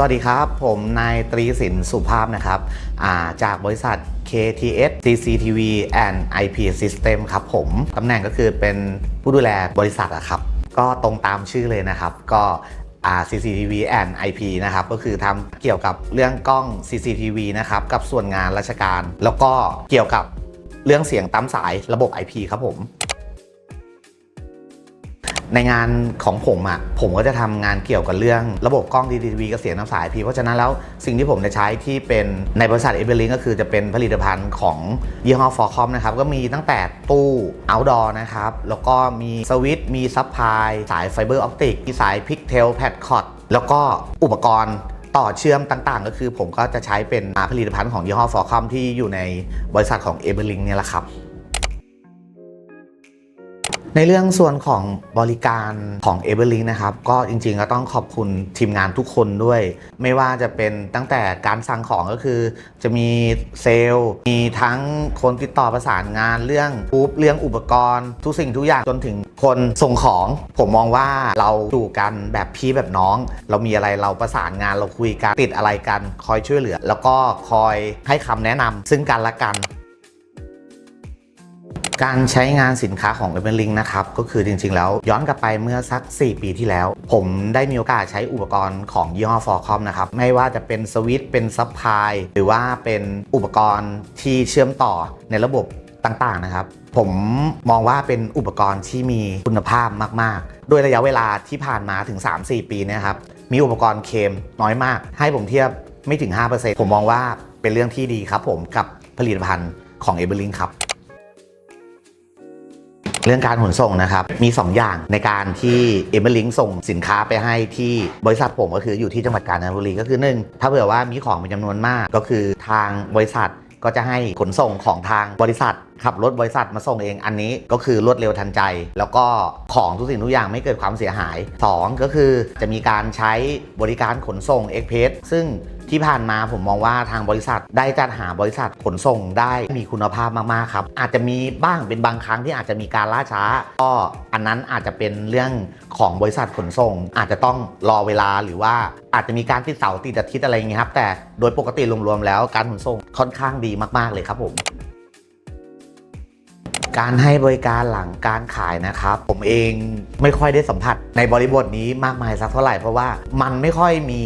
สวัสดีครับ ผมนายตรีสินสุภาพนะครับาจากบริษัท KTS CCTV and IP System ครับผมตำแหน่งก็คือเป็นผู้ดูแลบริษัทอะครับ ก็ตรงตามชื่อเลยนะครับ ก็ CCTV and IP นะครับ ก็คือทำเกี่ยวกับเรื่องกล้อง CCTV นะครับ กับส่วนงานราชการ แล้วก็เกี่ยวกับเรื่องเสียงตามสายระบบ IP ครับผม ในงานของผมอะ่ะผมก็จะทำงานเกี่ยวกับเรื่องระบบกล้อง DTV กับเสียงน้ำสายพีเพราะฉะนั้นแล้วสิ่งที่ผมจะใช้ที่เป็นในบริษัทเอเบลิงก็คือจะเป็นผลิตภัณฑ์ของยี่ห้อฟอร์คอมนะครับ ก็มีตั้งแต่ตู้ outdoor นะครับ แล้วก็มีสวิตช์มีซับพลายสายไฟเบอร์ออปติกมีสายพิกเทลแพดคอร์ดแล้วก็อุปกรณ์ต่อเชื่อมต่างๆ ก็คือผมก็จะใช้เป็นผลิตภัณฑ์ของยี่ห้อฟอร์คอมที่อยู่ในบริษัทของเอเบลิงเนี่ยแหละครับ ในเรื่องส่วนของบริการของ e v e r l i n k นะครับ ก็จริงๆก็ต้องขอบคุณทีมงานทุกคนด้วย ไม่ว่าจะเป็นตั้งแต่การสั่งของก็คือ จะมีเซลล์ มีทั้งคนติดต่อประสานงานเรื่องปุ๊บเรื่องอุปกรณ์ ทุกสิ่งทุกอย่างจนถึงคนส่งของ ผมมองว่าเราดูกันแบบพี่แบบน้อง เรามีอะไรเราประสานงานเราคุยกันติดอะไรกันคอยช่วยเหลือ แล้วก็คอยให้คำแนะนำซึ่งกันและกัน การใช้งานสินค้าของ e v e r l i n k นะครับ ก็คือจริงๆ แล้วย้อนกลับไปเมื่อสัก 4 ปีที่แล้ว ผมได้มีโอกาสใช้อุปกรณ์ของยี่ห้อ f o r c o m นะครับ ไม่ว่าจะเป็นสวิตช์เป็นซับพลายหรือว่าเป็นอุปกรณ์ที่เชื่อมต่อในระบบต่างๆนะครับ ผมมองว่าเป็นอุปกรณ์ที่มีคุณภาพมากๆโดยระยะเวลาที่ผ่านมาถึง 3-4 ปีนะครับ มีอุปกรณ์เคมน้อยมาก ให้ผมเทียบไม่ถึง 5%ผมมองว่าเป็นเรื่องที่ดีครับผมกับผลิตภัณฑ์ของ e v e r l i n k ครับ เรื่องการขนส่งนะครับ มี 2 อย่างในการที่เอเมอร์ลิงส่งสินค้าไปให้ที่บริษัทผมก็คืออยู่ที่จังหวัดกาญจนบุรีก็คือ1ถ้าเผื่อว่ามีของเป็นจำนวนมากก็คือทางบริษัทก็จะให้ขนส่งของทางบริษัท ขับรถบริษัทมาส่งเองอันนี้ก็คือรวดเร็วทันใจ แล้วก็ของทุกสิ่งทุกอย่างไม่เกิดความเสียหาย 2 ก็คือจะมีการใช้บริการขนส่งเอ็กเพรสซึ่ง ที่ผ่านมาผมมองว่าทางบริษัทได้จัดหาบริษัทขนส่งได้มีคุณภาพมากๆครับ อาจจะมีบ้างเป็นบางครั้งที่อาจจะมีการล่าช้า ก็อันนั้นอาจจะเป็นเรื่องของบริษัทขนส่ง อาจจะต้องรอเวลาหรือว่าอาจจะมีการติดเสาติดอาทิตย์อะไรอย่างเงี้ยครับแต่โดยปกติรวมๆแล้วการขนส่งค่อนข้างดีมากๆเลยครับผม การให้บริการหลังการขายนะครับ ผมเองไม่ค่อยได้สัมผัสในบริบทนี้มากมายสักเท่าไหร่เพราะว่ามันไม่ค่อยมี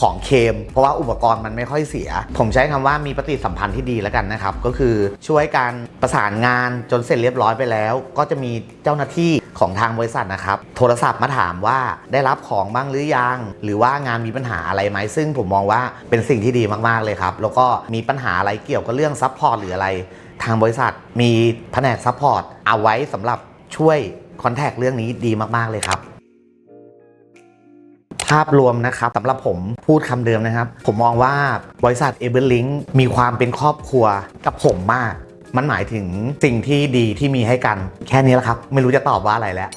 ของเคม เพราะว่าอุปกรณ์มันไม่ค่อยเสีย ผมใช้คำว่ามีปฏิสัมพันธ์ที่ดีแล้วกันนะครับ ก็คือช่วยการประสานงานจนเสร็จเรียบร้อยไปแล้ว ก็จะมีเจ้าหน้าที่ของทางบริษัทนะครับ โทรศัพท์มาถามว่าได้รับของบ้างหรือยัง หรือว่างานมีปัญหาอะไรไหมซึ่งผมมองว่าเป็นสิ่งที่ดีมากๆเลยครับ แล้วก็มีปัญหาอะไรเกี่ยวกับเรื่องซัพพอร์ตหรืออะไร ทางบริษัทมีแผนกซัพพอร์ตเอาไว้สำหรับช่วยคอนแทคเรื่องนี้ดีมาก ๆ เลยครับ ภาพรวมนะครับสำหรับผมพูดคำเดิมนะครับ ผมมองว่าบริษัทเอเบอร์ลิงมีความเป็นครอบครัวกับผมมาก มันหมายถึงสิ่งที่ดีที่มีให้กัน แค่นี้แหละครับ ไม่รู้จะตอบว่าอะไรแล้ว